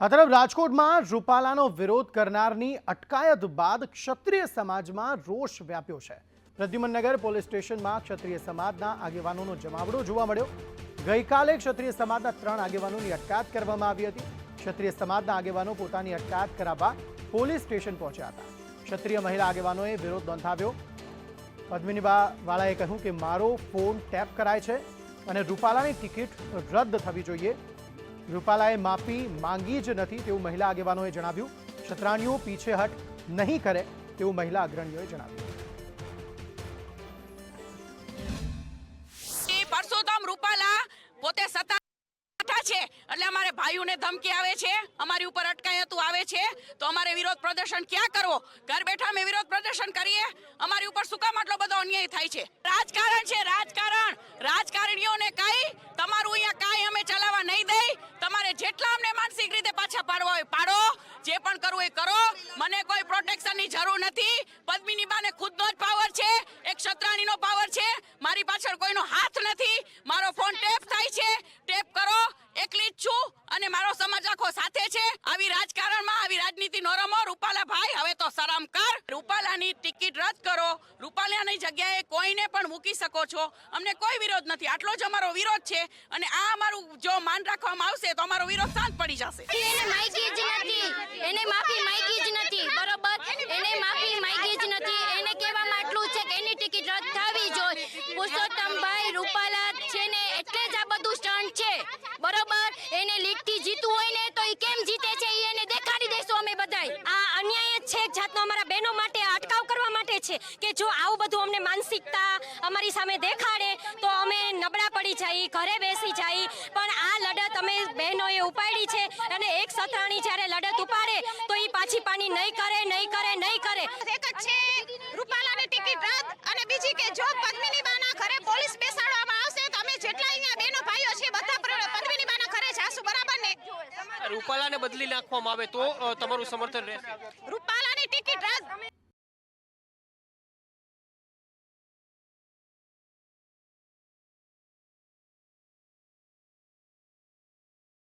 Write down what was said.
આ તરફ રાજકોટમાં રૂપાલાનો વિરોધ કરનારની અટકાયત બાદ ક્ષત્રિય સમાજમાં રોષ વ્યાપ્યો છે. પ્રદ્યુમનનગર પોલીસ સ્ટેશનમાં ક્ષત્રિય સમાજના આગેવાનોનો જમાવડો જોવા મળ્યો. ગઈકાલે ક્ષત્રિય સમાજના ત્રણ આગેવાનોની અટકાયત કરવામાં આવી હતી. ક્ષત્રિય સમાજના આગેવાનો પોતાની અટકાયત કરાવવા પોલીસ સ્ટેશન પહોંચ્યા હતા. ક્ષત્રિય મહિલા આગેવાનોએ વિરોધ નોંધાવ્યો. પદ્મિનીબા વાળાએ કહ્યું કે મારો ફોન ટેપ કરાય છે અને રૂપાલાની ટિકિટ રદ થવી જોઈએ. રૂપાલાએ માફી માંગી જ નથી તેવું મહિલા આગેવાનોએ જણાવ્યું. છત્રાણીઓ પીછેહટ નહીં કરે તેવું મહિલા અગ્રણીઓએ જણાવ્યું. રૂપાલા પોતે સત્તા છે. એટલે અમારે ભાઈઓને ધમકી આવે છે, અમારી ઉપર અટકાયતું આવે છે. તો અમારે વિરોધ પ્રદર્શન ક્યાં કરવો? ઘર બેઠા અમે વિરોધ પ્રદર્શન કરીએ. અમારી ઉપર શું આટલો બધો અન્યાય થાય છે? રાજકારણ છે, રાજકારણ. રાજકારણીઓને કઈ તમારું અહીંયા કાંઈ અમે ચલાવવા નહીં દઈ તમારે જેટલા અમને માનસિક રીતે પાછા પાડવા હોય, પાડો. જે પણ કરવું એ કરો. મને કોઈ પ્રોટેક્શનની જરૂર નથી. પદ્મિની બાને ખુદનો જ પાવર છે. એક ક્ષત્રાણીનો પાવર છે. મારી પાછળ કોઈનો હાથ નથી. મારો ફોન ટેપ થાય છે. ટેપ કરો. એકલી જ છું અને મારો સમાજ આખો સાથે છે. આવી રાજકારણમાં, આવી રાજનીતિ નો રમો રૂપાલા ભાઈ હવે તો શરમ કર રૂપાલાની ટિકિટ રદ કરો રૂપાલાની જગ્યાએ કોઈને પણ મૂકી શકો છો. અમને કોઈ વિરોધ નથી. આટલો જ અમારો વિરોધ છે અને આ અમારું જો માન રાખવામાં આવશે તો અમારો વિરોધ શાંત પડી જશે. એને માયગી જ નથી. એને માફી માંગી જ નથી. બરોબર? એને માફી માંગી જ નથી. એને કહેવામાં આટલું છે કે એની ટિકિટ રદ થવી જોઈએ. પુરુષોત્તમભાઈ રૂપાલા છે ને એટલે જ આ બધું સ્ટન્ટ છે. બરોબર? એને લીડથી જીતવું હોય ને તો એ કેમ જીતે છે એને દેખાડી દઈશું અમે બધાય. આ અન્યાય જ છે જાતનો. અમારા બહેનો માટે છે કે જો આવું બધું અમને માનસિકતા અમારી સામે દેખાડે તો અમે નબળા પડી જઈએ ઘરે બેસી જઈએ પણ આ લડત અમે બહેનોએ ઉપાડી છે અને એક સત્રાણી જ્યારે લડત ઉપાડે તો એ પાછી પાણી નહીં કરે નહીં કરે નહીં કરે. એક જ છે રૂપાલાની ટિકિટ રદ અને બીજી કે જો પદ્મિની બાના ઘરે પોલીસ બેસાડવામાં આવશે તો અમે જેટલા અહીંયા બહેનો ભાઈઓ છે બધા પર- પદ્મિની બાના ઘરે જાશું બરાબર ને? રૂપાલાને બદલી નાખવામાં આવે તો તમારું સમર્થન રહેશે.